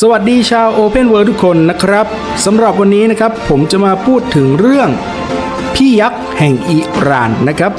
สวัสดีชาว Open World ทุกคนนะครับสำหรับวันนี้นะครับผมจะมาพูดถึงเรื่อง พี่ยักษ์แห่งอิหร่านนะครับ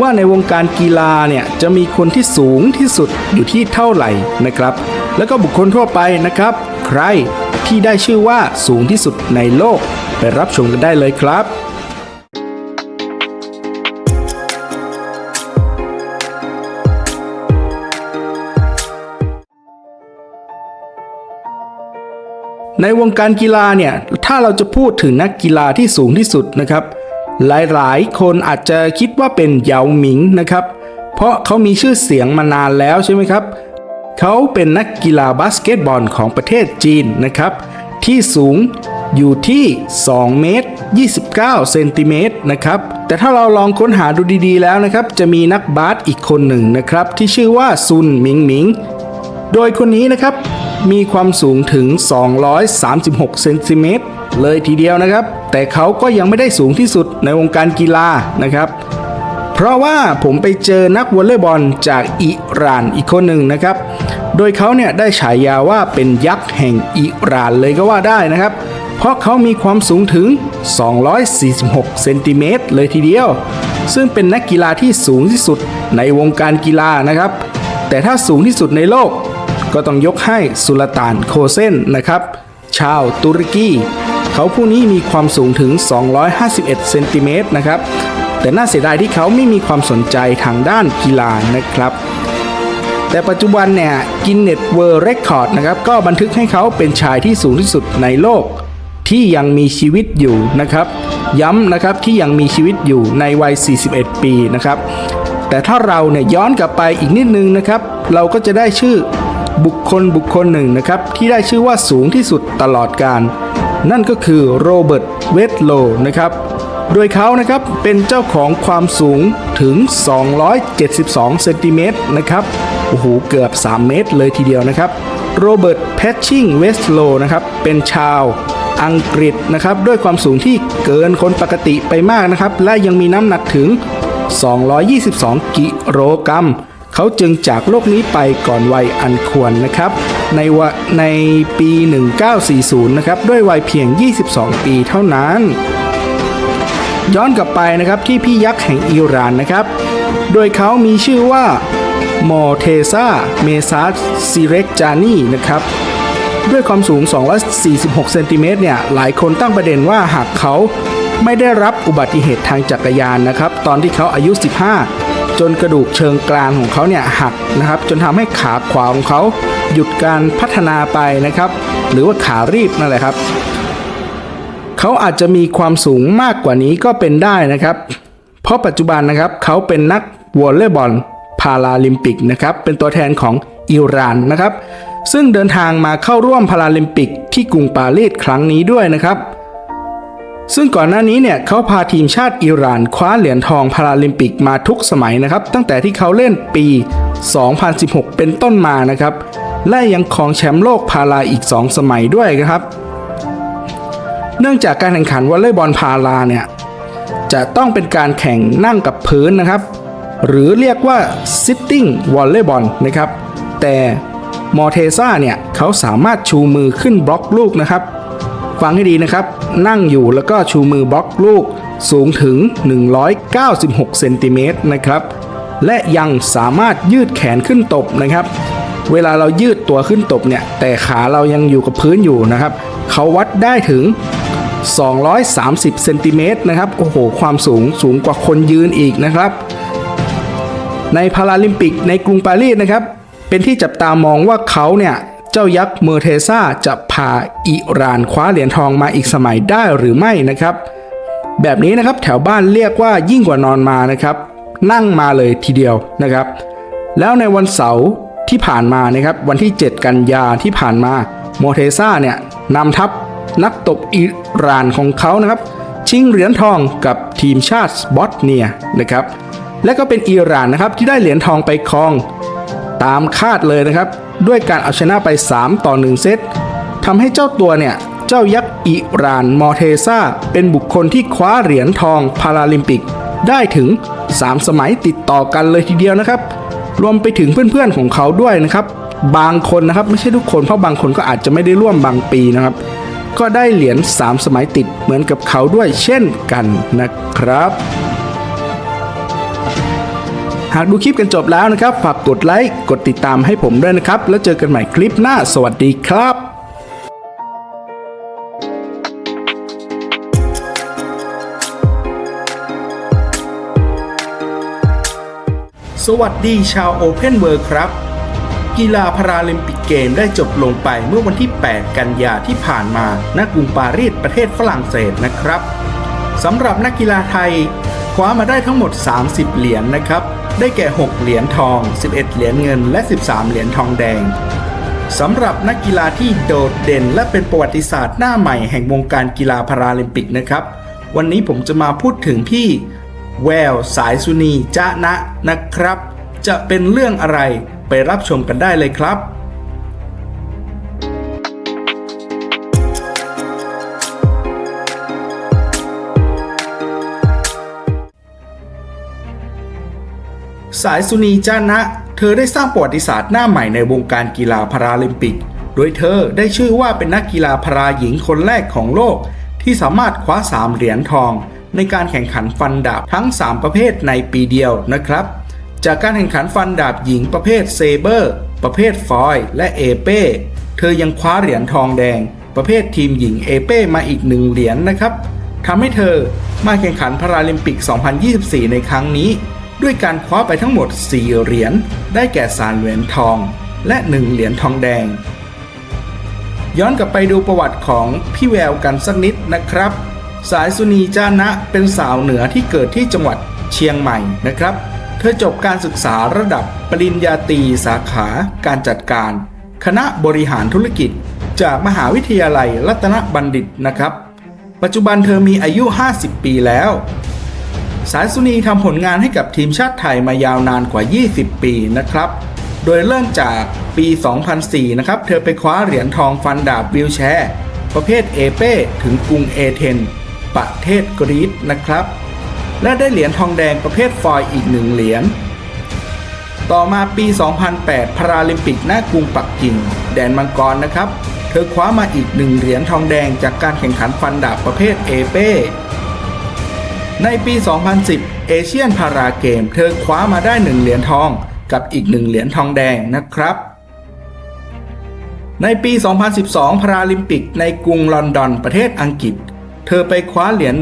ว่าในวงการกีฬาเนี่ยจะมีคนที่สูงที่สุดอยู่ที่เท่าไหร่นะครับ แล้วก็บุคคลทั่วไปนะครับ ใครที่ได้ชื่อว่าสูงที่สุดในโลก ไปรับชมกันได้เลยครับ ในวงการกีฬาเนี่ยถ้าเราจะพูดถึงนักกีฬาที่สูงที่สุดนะครับ หลายๆ คนอาจจะคิดว่าเป็นเหยาหมิงนะครับ เพราะเขามีชื่อเสียงมานานแล้วใช่ไหมครับ เขาเป็นนักกีฬาบาสเกตบอลของประเทศจีนนะครับ ที่สูงอยู่ที่ 2 เมตร 29 เซนติเมตรนะครับ แต่ถ้าเราลองค้นหาดูดีๆแล้วนะครับ จะมีนักบาสอีกคนหนึ่งนะครับ ที่ชื่อว่าซุนหมิงหมิง โดยคนนี้นะครับ มีความสูงถึง 236 เซนติเมตรเลยทีเดียวนะครับ แต่เขาก็ยังไม่ได้สูงที่สุดในวงการกีฬานะครับเพราะว่าผมไปเจอนักวอลเลย์บอลจากอิหร่านอีกคนหนึ่งนะครับ โดยเขาเนี่ยได้ฉายาว่าเป็นยักษ์แห่งอิหร่านเลยก็ว่าได้นะครับ เพราะเขามีความสูงถึง 246 เซนติเมตรเลยทีเดียว ซึ่งเป็นนักกีฬาที่สูงที่สุดในวงการกีฬานะครับ แต่ถ้าสูงที่สุดในโลก ก็ต้องยกให้สุลต่านโคเซนนะครับ ชาวตุรกี เขาผู้นี้มีความสูงถึง 251 เซนติเมตรนะครับ แต่น่าเสียดายที่เขาไม่มีความสนใจทางด้านกีฬานะครับ แต่ปัจจุบันเนี่ยกินเน็ตเวิร์เรคคอร์ดนะครับก็บันทึกให้เขาเป็นชายที่สูงที่สุดในโลก ที่ยังมีชีวิตอยู่นะครับ ย้ำนะครับที่ยังมีชีวิตอยู่ในวัย 41 ปีนะครับแต่ถ้าเราเนี่ยย้อนกลับไปอีกนิดนึงนะครับ เราก็จะได้ชื่อ บุคคลบุคคลหนึ่งนะครับ ที่ได้ชื่อว่าสูงที่สุดตลอดการ นั่นก็คือโรเบิร์ตเวทโลนะครับ โดยเขานะครับเป็นเจ้าของความสูงถึง 272 เซนติเมตรนะครับ โอ้โห เกือบ 3 เมตรเลยทีเดียวนะครับ โรเบิร์ตแพชชิงเวสโลนะครับ เป็นชาวอังกฤษนะครับ ด้วยความสูงที่เกินคนปกติไปมากนะครับ และยังมีน้ำหนักถึง 222 กิโลกรัม เขาจึงจากโลกนี้ไปก่อนวัยอันควรนะครับ ในวในปี 1940 นะครับ ด้วยวัยเพียง 22 ปีเท่านั้น ย้อนกลับไปนะครับที่พี่ยักษ์แห่งอิหร่านนะครับ โดยเขามีชื่อว่ามอเทซาเมซาซิเรกจานีนะครับด้วยความสูง 246 เซนติเมตรเนี่ย หลายคนตั้งประเด็นว่าหากเขาไม่ได้รับอุบัติเหตุทางจักรยานนะครับ ตอนที่เขาอายุ 15 จนกระดูกเชิงกรานของเขาเนี่ยหักนะครับ จนทำให้ขาขวาของเขาหยุดการพัฒนาไปนะครับ หรือว่าขารีบนั่นแหละครับ เขาอาจจะมีความสูงมากกว่านี้ก็เป็นได้นะครับ เพราะปัจจุบันนะครับเขาเป็นนักวอลเลย์บอลพาราลิมปิกนะครับเป็นตัวแทนของอิหร่านนะครับ ซึ่งเดินทางมาเข้าร่วมพาราลิมปิกที่กรุงปารีสครั้งนี้ด้วยนะครับ ซึ่งก่อนหน้านี้เนี่ยเขาพาทีมชาติอิหร่านคว้าเหรียญทองพาราลิมปิกมาทุกสมัยนะครับ ตั้งแต่ที่เขาเล่นปี 2016 เป็นต้นมานะครับ และยังครองแชมป์โลกพาราอีก 2 สมัยด้วยนะครับ เนื่องจากการแข่งขันวอลเลย์บอลพาราเนี่ยจะต้องเป็นการแข่งนั่งกับพื้นนะครับ หรือเรียกว่า sitting volleyball นะครับ แต่มอเทซ่าเนี่ยเขาสามารถชูมือขึ้นบล็อกลูกนะครับ ฟังให้ดีนะครับ นั่งอยู่แล้วก็ชูมือบล็อกลูกสูงถึง 196 เซนติเมตรนะครับ และยังสามารถยืดแขนขึ้นตบนะครับ เวลาเรายืดตัวขึ้นตบเนี่ย แต่ขาเรายังอยู่กับพื้นอยู่นะครับ เขาวัดได้ถึง 230 เซนติเมตรนะครับ โอ้โห ความสูงสูงกว่าคนยืนอีกนะครับ ในพาราลิมปิกในกรุงปารีสนะครับ เป็นที่จับตามองว่าเขาเนี่ย เจ้ายักษ์เมอร์เทซ่าจะพาอิหร่านคว้าเหรียญทองมาอีกสมัยได้หรือไม่นะครับ แบบนี้นะครับแถวบ้านเรียกว่ายิ่งกว่านอนมานะครับ นั่งมาเลยทีเดียวนะครับ แล้วในวันเสาร์ที่ผ่านมานะครับวันที่ 7 กันยาที่ผ่านมาโมเทซ่าเนี่ยนำทัพนักตบอิหร่านของเขานะครับ ชิงเหรียญทองกับทีมชาติบอสเนียนะครับ และก็เป็นอิหร่านนะครับที่ได้เหรียญทองไปครอง ตามคาดเลยนะครับ ด้วยการเอาชนะไป 3 ต่อ 1 เซตทำให้เจ้าตัวเนี่ย เจ้ายักษ์อิหร่านมอเทซาเป็นบุคคลที่คว้าเหรียญทองพาราลิมปิก ได้ถึง 3 สมัยติดต่อกันเลยทีเดียวนะครับ รวมไปถึงเพื่อนๆของเขาด้วยนะครับ บางคนนะครับไม่ใช่ทุกคนเพราะบางคนก็อาจจะไม่ได้ร่วมบางปีนะครับ ก็ได้เหรียญ3 สมัยติดเหมือนกับเขาด้วยเช่นกันนะครับ หากดูคลิปกันจบแล้วนะครับ ฝากกดไลค์ กดติดตามให้ผมด้วยนะครับ แล้วเจอกันใหม่คลิปหน้า สวัสดีครับสวัสดีชาวโอเพนเวิ d ครับ กีฬาพาราลิมปิกเกมได้จบลงไปเมื่อวันที่ 8 กันยาที่ผ่านมาณกรุงปารีสประเทศฝรั่งเศสนะครับสำหรับนักกีฬาไทย คว้ามาได้ทั้งหมด 30 เหรียญนนะครับ ได้แก่ 6 เหรียญทอง 11 เหรียญเงิน และ 13 เหรียญทองแดงสำหรับนักกีฬาที่โดดเด่นและเป็นประวัติศาสตร์หน้าใหม่แห่งวงการกีฬาพาราลิมปิกนะครับ วันนี้ผมจะมาพูดถึงพี่แววสายสุนีจะนะนะครับ จะเป็นเรื่องอะไรไปรับชมกันได้เลยครับ สายสุนีจ้านะ เธอได้สร้างประวัติศาสตร์หน้าใหม่ในวงการกีฬาพาราลิมปิก โดยเธอได้ชื่อว่าเป็นนักกีฬาพาราหญิงคนแรกของโลก ที่สามารถคว้า 3 เหรียญทอง ในการแข่งขันฟันดาบทั้ง 3 ประเภทในปีเดียวนะครับ จากการแข่งขันฟันดาบหญิงประเภทเซเบอร์ ประเภทฟอยล์และเอเป้เธอยังคว้าเหรียญทองแดง ประเภททีมหญิงเอเป้มาอีกหนึ่งเหรียญนะครับทำให้เธอมาแข่งขันพาราลิมปิก 2024 ในครั้งนี้ ด้วยการคว้าไปทั้งหมด 4 เหรียญ ได้แก่สารเหรียญทอง และ 1 เหรียญทองแดง ย้อนกลับไปดูประวัติของพี่แววกันสักนิดนะครับ สายสุนีจานะเป็นสาวเหนือที่เกิดที่จังหวัดเชียงใหม่นะครับ เธอจบการศึกษาระดับปริญญาตรีสาขาการจัดการ คณะบริหารธุรกิจ จากมหาวิทยาลัยรัตนบัณฑิตนะครับ ปัจจุบันเธอมีอายุ 50 ปีแล้ว สายสุนีทำผลงานให้กับทีมชาติไทยมายาวนานกว่า 20 ปีนะครับ โดยเริ่มจากปี 2004 นะครับ เธอไปคว้าเหรียญทองฟันดาบวิวแชร์ ประเภทเอเป้ถึงกรุงเอเธนประเทศกรีซนะครับ และได้เหรียญทองแดงประเภทฟอยอีกหนึ่งเหรียญ ต่อมาปี 2008 พาราลิมปิกหน้ากรุงปักกิ่ง แดนมังกรนะครับ เธอคว้ามาอีกหนึ่งเหรียญทองแดงจากการแข่งขันฟันดาบประเภทเอเป้ ในปี 2010 เอเชียนพาราเกม เธอคว้ามาได้ 1 เหรียญทองกับอีก 1 เหรียญทองแดงนะครับ ในปี 2012 พาราลิมปิกในกรุงลอนดอนประเทศอังกฤษ เธอไปคว้าเหรียญ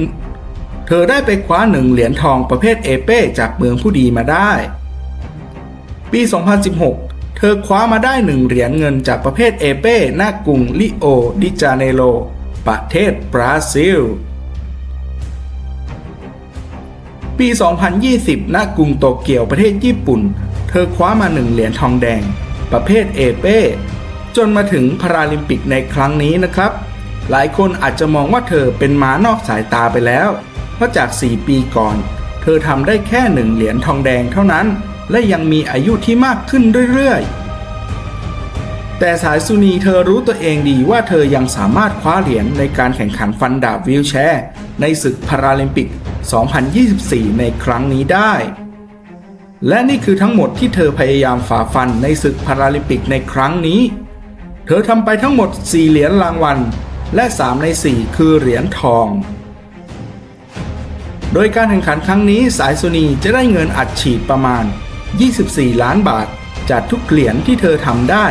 เธอได้ไปคว้า1เหรียญทองประเภทเอเป้จากเมืองผู้ดีมาได้ ปี 2016 เธอคว้ามาได้1เหรียญเงินจากประเภทเอเป้หน้ากรุงลิโอดิจาเนโรประเทศบราซิล ปี 2020 ณ กรุงโตเกียวประเทศญี่ปุ่น เธอคว้ามาหนึ่งเหรียญทองแดง ประเภทเอเป้ จนมาถึงพาราลิมปิกในครั้งนี้นะครับ หลายคนอาจจะมองว่าเธอเป็นม้านอกสายตาไปแล้ว เพราะจาก 4 ปีก่อน เธอทำได้แค่หนึ่งเหรียญทองแดงเท่านั้น และยังมีอายุที่มากขึ้นเรื่อยๆ แต่สายสุนีเธอรู้ตัวเองดีว่าเธอยังสามารถคว้าเหรียญในการแข่งขันฟันดาบวีลแชร์ ในศึกพาราลิมปิก 2024 ในครั้งนี้ได้ และนี่คือทั้งหมดที่เธอพยายามฝ่าฟันในศึกพาราลิมปิกในครั้งนี้ เธอทำไปทั้งหมด 4 เหรียญรางวัล และ 3 ใน 4 คือเหรียญทอง โดยการแข่งขันครั้งนี้สายสุนีจะได้เงินอัดฉีดประมาณ 24 ล้านบาท จากทุกเหรียญที่เธอทำได้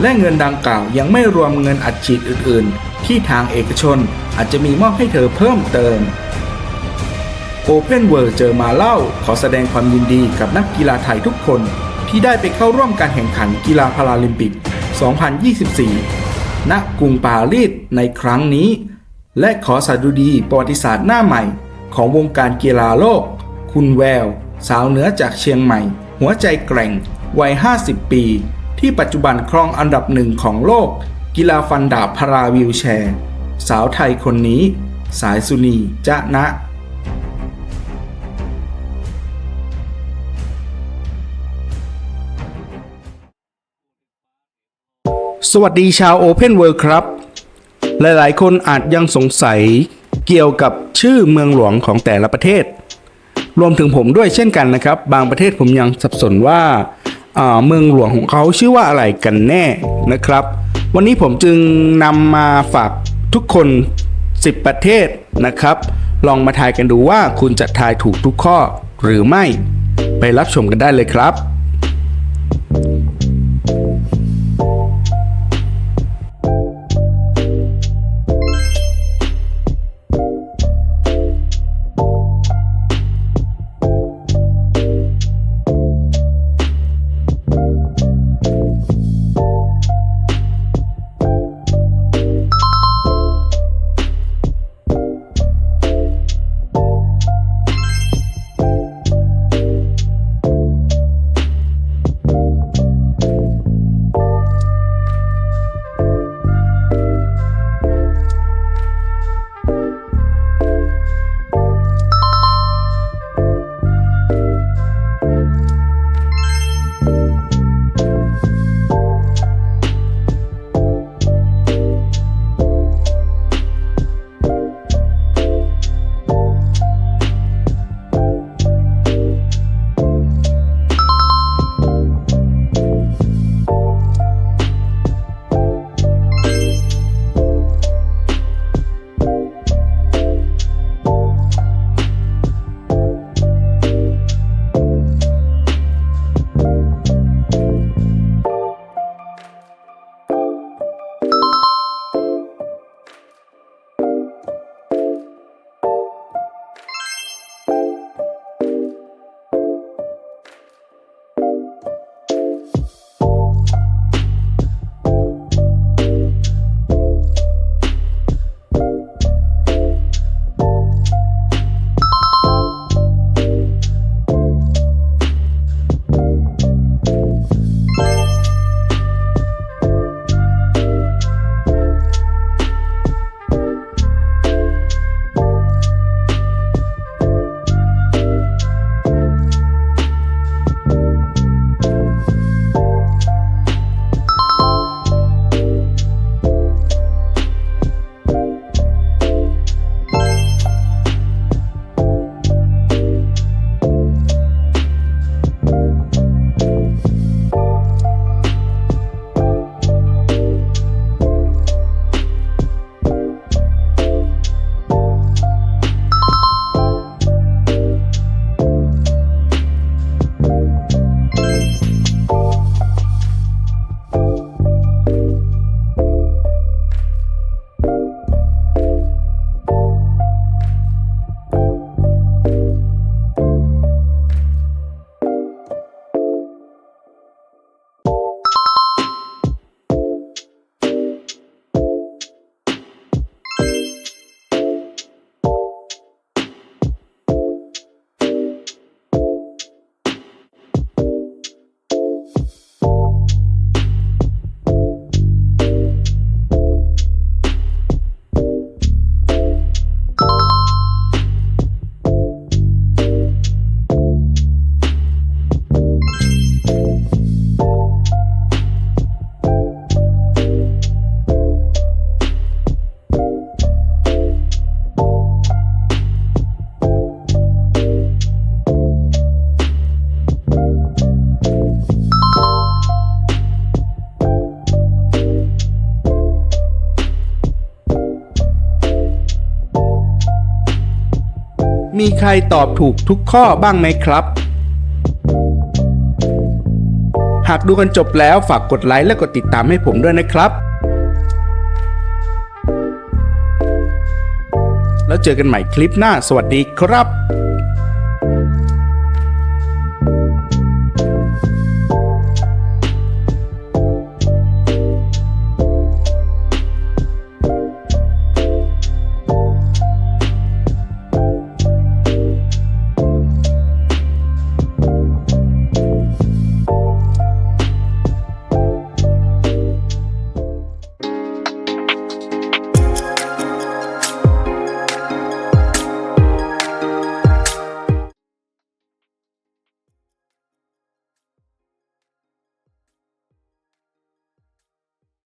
และเงินดังกล่าวยังไม่รวมเงินอัดฉีดอื่น ๆ ที่ทางเอกชนอาจจะมีมอบให้เธอเพิ่มเติม Open World เจอมาเล่า ขอแสดงความยินดีกับนักกีฬาไทยทุกคน ที่ได้ไปเข้าร่วมการแข่งขันกีฬาพาราลิมปิก 2024 ณ กรุงปารีสในครั้งนี้ และขอสดุดีประวัติศาสตร์หน้าใหม่ ของวงการกีฬาโลก คุณแวว สาวเหนือจากเชียงใหม่ หัวใจแกร่ง วัย 50 ปี ที่ปัจจุบันครองอันดับหนึ่งของโลก กีฬาฟันดาบพาราวิวแชร์ สาวไทยคนนี้ สายสุนีจะนะ สวัสดีชาว Open World ครับ หลายๆ คนอาจยังสงสัยเกี่ยวกับชื่อเมืองหลวงของแต่ละประเทศ รวมถึงผมด้วยเช่นกันนะครับ บางประเทศผมยังสับสนว่าเมืองหลวงของเขาชื่อว่าอะไรกันแน่นะครับ วันนี้ผมจึงนำมาฝากทุกคน 10 ประเทศนะครับ ลองมาทายกันดูว่าคุณจะทายถูกทุกข้อหรือไม่ ไปรับชมกันได้เลยครับ มีใครตอบถูกทุกข้อบ้างไหมครับ หากดูกันจบแล้วฝากกดไลค์และกดติดตามให้ผมด้วยนะครับ แล้วเจอกันใหม่คลิปหน้า สวัสดีครับ